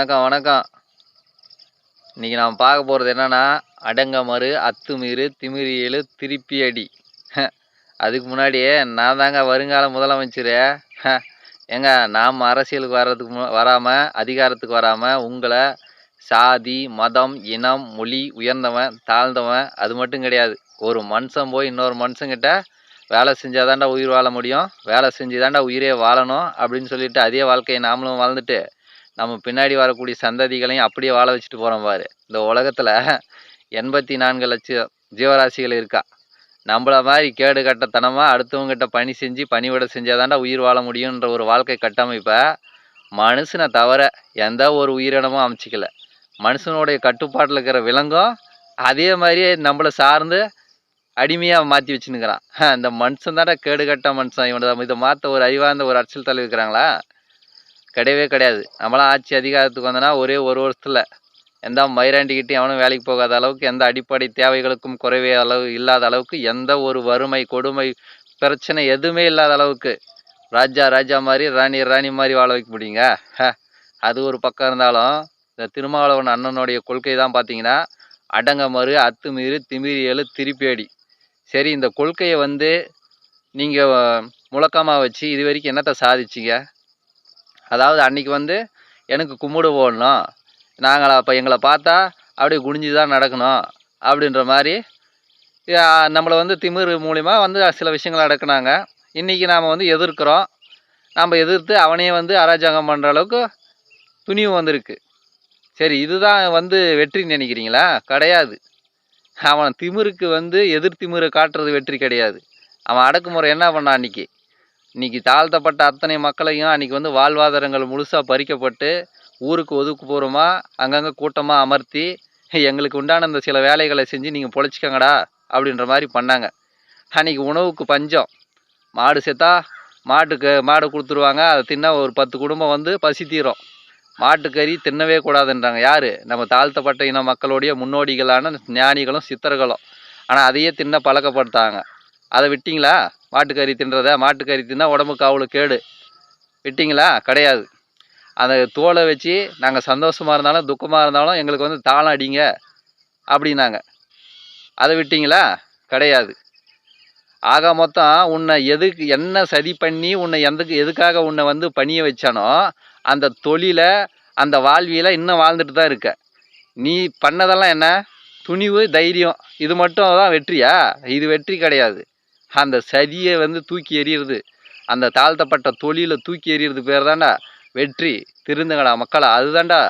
வணக்கம் வணக்கம். இன்னைக்கு நாம் பார்க்க போகிறது என்னன்னா அடங்கமறு அத்துமீறு திமிரியலு திருப்பி அடி. அதுக்கு முன்னாடியே நான் தாங்க வருங்கால முதலமைச்சர். ஏங்க நாம் அரசியலுக்கு வர்றதுக்கு மு வராமல் அதிகாரத்துக்கு வராமல் உங்களை சாதி மதம் இனம் மொழி உயர்ந்தவன் தாழ்ந்தவன் அது மட்டும் கிடையாது. ஒரு மனுஷன் போய் இன்னொரு மனுஷங்கிட்ட வேலை செஞ்சால் தாண்டா உயிர் வாழ முடியும் வேலை செஞ்சு தாண்டா உயிரே வாழணும் அப்படின்னு சொல்லிட்டு அதே வாழ்க்கையை நாமளும் வாழ்ந்துட்டு நம்ம பின்னாடி வரக்கூடிய சந்ததிகளையும் அப்படியே வாழ வச்சுட்டு போகிறோம் பாரு. இந்த உலகத்தில் எண்பத்தி நான்கு லட்சம் ஜீவராசிகள் இருக்கா. நம்மள மாதிரி கேடு கட்டத்தனமாக அடுத்தவங்ககிட்ட பணி செஞ்சு பணிவிட செஞ்சாதாண்டா உயிர் வாழ முடியுன்ற ஒரு வாழ்க்கை கட்டமைப்பை மனுஷனை தவிர எந்த ஒரு உயிரினமும் அமைச்சிக்கல. மனுஷனுடைய கட்டுப்பாட்டில் இருக்கிற விலங்கும் அதே மாதிரியே நம்மளை சார்ந்து அடிமையாக மாற்றி வச்சுன்னுக்கிறான். இந்த மனுஷன் தானே கேடு கட்ட மனுஷன். இவனை இதை மாற்ற ஒரு அறிவார்ந்த ஒரு அரசியல் தலைவர் இருக்கிறாங்களா? கிடையவே கிடையாது. நம்மளாம் ஆட்சி அதிகாரத்துக்கு வந்தோன்னா ஒரே ஒரு வருஷத்தில் எந்த மயிராண்டிக்கிட்டையும் எவனும் வேலைக்கு போகாத அளவுக்கு எந்த அடிப்படை தேவைகளுக்கும் குறைவே அளவு இல்லாத அளவுக்கு எந்த ஒரு வறுமை கொடுமை பிரச்சனை எதுவுமே இல்லாத அளவுக்கு ராஜா ராஜா மாதிரி ராணி ராணி மாதிரி வாழ வைக்க முடியுங்க. அது ஒரு பக்கம் இருந்தாலும் இந்த திருமாவளவன் அண்ணனுடைய கொள்கை தான் பார்த்தீங்கன்னா அடங்க மறு அத்துமீறு திமிரியலு திருப்பி அடி. சரி இந்த கொள்கையை வந்து நீங்கள் முழக்கமாக வச்சு இது வரைக்கும் என்னத்தை சாதிச்சிங்க? அதாவது அன்னைக்கு வந்து எனக்கு கும்பிடு போடணும். நாங்கள் அப்போ எங்களை பார்த்தா அப்படியே குனிஞ்சு தான் நடக்கணும் அப்படின்ற மாதிரி நம்மளை வந்து திமிரு மூலிமா வந்து சில விஷயங்கள் அடக்குனாங்க இன்றைக்கி நாம் வந்து எதிர்க்கிறோம். நம்ம எதிர்த்து அவனையே வந்து அராஜகம் பண்ணுற அளவுக்கு துணிவு வந்திருக்கு. சரி இதுதான் வந்து வெற்றின்னு நினைக்கிறீங்களா? கிடையாது. அவன் திமிருக்கு வந்து எதிர் திமிரை காட்டுறது வெற்றி கிடையாது. அவன் அடக்குமுறை என்ன பண்ணான் அன்றைக்கி இன்றைக்கி தாழ்த்தப்பட்ட அத்தனை மக்களையும் அன்னைக்கு வந்து வாழ்வாதாரங்கள் முழுசாக பறிக்கப்பட்டு ஊருக்கு ஒதுக்குப்புறமாக அங்கங்கே கூட்டமாக அமர்த்தி எங்களுக்கு உண்டான அந்த சில வேலைகளை செஞ்சு நீங்கள் பொழைச்சிக்கங்கடா அப்படின்ற மாதிரி பண்ணாங்க. அன்றைக்கி உணவுக்கு பஞ்சம். மாடு செத்தா மாட்டுக்கு மாடு கொடுத்துருவாங்க அதை தின்னா ஒரு பத்து குடும்பம் வந்து பசி தீரும். மாட்டுக்கறி தின்னவே கூடாதுன்றாங்க. யார்? நம்ம தாழ்த்தப்பட்ட இன மக்களுடைய முன்னோடிகளான ஞானிகளும் சித்தர்களும். ஆனால் அதையே தின்ன பழக்கப்படுத்தாங்க. அதை விட்டிங்களா? மாட்டுக்கறி தின்றதா? மாட்டுக்கறி தின்னா உடம்புக்கு அவ்வளோ கேடு. விட்டிங்களா? கிடையாது. அந்த தோலை வச்சு நாங்கள் சந்தோஷமாக இருந்தாலும் துக்கமாக இருந்தாலும் எங்களுக்கு வந்து தாளம் அடிங்க அப்படின்னாங்க. அதை விட்டிங்களா? கிடையாது. ஆக மொத்தம் உன்னை எதுக்கு என்ன சதி பண்ணி உன்னை எந்தக்கு எதுக்காக உன்னை வந்து பணிய வச்சானோ அந்த தொழிலை அந்த வாழ்வியில் இன்னும் வாழ்ந்துட்டு தான் இருக்க. நீ பண்ணதெல்லாம் என்ன? துணிவு தைரியம். இது மட்டும் தான் வெற்றியா? இது வெற்றி கிடையாது. அந்த சதியை வந்து தூக்கி எறிகிறது அந்த தாழ்த்தப்பட்ட தொழிலை தூக்கி எறிகிறது பேர் தாண்டா வெற்றி. திருந்துங்கடா மக்களா அதுதான்டா